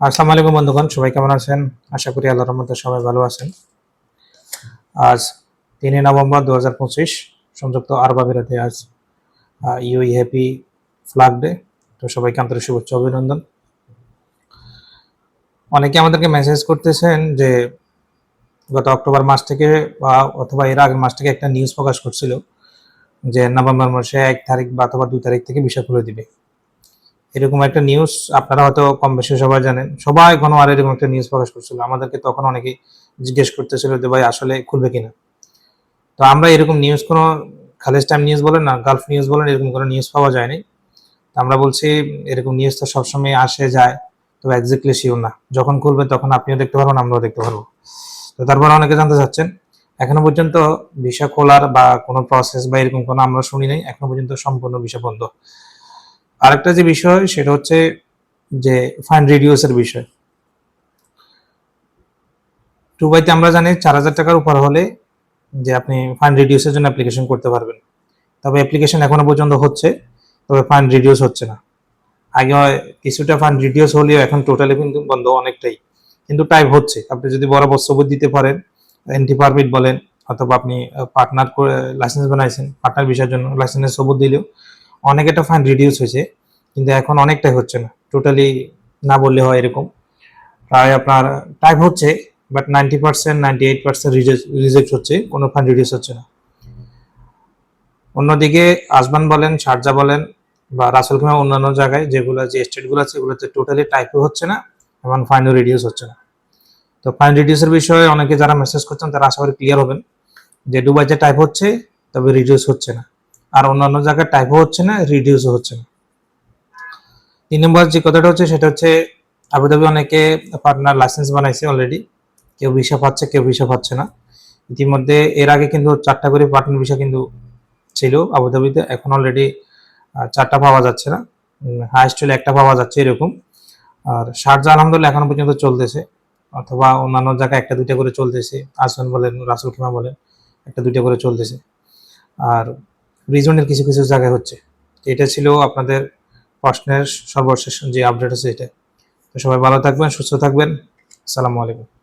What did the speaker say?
আসসালামু আলাইকুম বন্ধুগণ, সবাই কেমন আছেন? আশা করি আল্লাহর রহমতে সবাই ভালো আছেন। আজ তিনই নভেম্বর দু হাজার পঁচিশ, সংযুক্ত আরব আমিরাতে আজ ইউই হ্যাপি ফ্ল্যাগ ডে। তো সবাইকে আন্তরিক শুভেচ্ছা, অভিনন্দন। অনেকে আমাদেরকে মেসেজ করতেছেন যে গত অক্টোবর মাস থেকে বা অথবা এর আগের মাস থেকে একটা নিউজ প্রকাশ করছিল যে নভেম্বর মাসে এক তারিখ বা অথবা দুই তারিখ থেকে বিষয় খুলে দিবে। এরকম একটা নিউজ আপনারা হয়তো কম বেশি সবাই জানেন। সবাই ঘন আর এরকম একটা নিউজ প্রকাশ করছিল। আমাদেরকে তখন অনেকে জিজ্ঞেস করতেছিল যে, ভাই, আসলে খুলবে কিনা? তো আমরা এরকম নিউজ কোনো খালেজ টাইম নিউজ বলেন না গালফ নিউজ বলেন, এরকম কোনো নিউজ পাওয়া যায়নি। তো আমরা বলছি, এরকম নিউজ তো সবসময় আসে, যায়, তবে এক্স্যাক্টলি শিওর না। যখন খুলবে তখন আপনিও দেখতে পারবেন, আমরাও দেখতে পারব। তো তারপর অনেকে জানতে চাচ্ছেন, এখনও পর্যন্ত ভিসা খোলার বা কোনো প্রসেস বা এরকম কোনো আমরা শুনি নাই, এখনও পর্যন্ত সম্পূর্ণ ভিসা বন্ধ। আরেকটা যে বিষয়, সেটা হচ্ছে যে ফাইন রিডিউস এর বিষয়। টুবাইতে আমরা জানি চার হাজার টাকার উপর হলে যে আপনি ফাইন রিডিউসের জন্য অ্যাপ্লিকেশন করতে পারবেন। তবে অ্যাপ্লিকেশন এখনও পর্যন্ত হচ্ছে, তবে ফান্ড রিডিউস হচ্ছে না। আগে কিছুটা ফান্ড রিডিউস হলেও এখন টোটালি কিন্তু বন্ধ অনেকটাই। কিন্তু টাইপ হচ্ছে। আপনি যদি বরাবর সবুজ দিতে পারেন এন্টি পারমিট বলেন, অথবা আপনি পার্টনার করে লাইসেন্স বানাইছেন পার্টনার বিষয়ের জন্য লাইসেন্সের সবুজ দিলেও অনেক একটা ফাইন রিডিউস হয়েছে, কিন্তু এখন অনেকটাই হচ্ছে না। টোটালি না বললে হয় এরকম। প্রায় আপনার টাইপ হচ্ছে but ninety percent ninety eight percent reject হচ্ছে, কোনো ফাইন রিডিউস হচ্ছে না। অন্যদিকে আসবান বলেন শারজা বলেন, বা রাসেল খামা অন্যান্য জায়গায় যেগুলো, যে স্টেটগুলো আছে, এগুলোতে টোটালি টাইপও হচ্ছে না, এবং ফাইনও রিডিউস হচ্ছে না। তো ফাইন রিডিউসের বিষয়ে অনেকে যারা মেসেজ করছেন, তারা আশা করি ক্লিয়ার হবেন যে দুবাইতে টাইপ হচ্ছে, তবে রিডিউস হচ্ছে না। আর অন্যান্য জায়গায় টাইপও হচ্ছে না রিডিউসও হচ্ছে না। তিন নম্বর যে কথাটা হচ্ছে, সেটা হচ্ছে আবুধাবি অনেকে পার্টনার লাইসেন্স বানাইছে অলরেডি কেউ ভিসা পাচ্ছে, কেউ ভিসা পাচ্ছে না। ইতিমধ্যে এর আগে কিন্তু চারটা করে পার্টনার ভিসা কিন্তু ছিল আবুধাবিতে, এখন অলরেডি চারটা পাওয়া যাচ্ছে না। হাইস্ট হলে একটা পাওয়া যাচ্ছে এরকম। আর শারজা আলহামদুলিল্লাহ এখনও পর্যন্ত চলতেছে। অথবা অন্যান্য জায়গায় একটা দুইটা করে চলতেছে আসন বলেন, রাসুল খিমা বলেন, একটা দুইটা করে চলতেছে। আর রিজনের কিছু কিছু জায়গায় হচ্ছে। এটা ছিল আপনাদের প্রশ্নের সর্বশেষ যে আপডেট আছে এটা। তো সবাই ভালো থাকবেন, সুস্থ থাকবেন। আসসালামু আলাইকুম।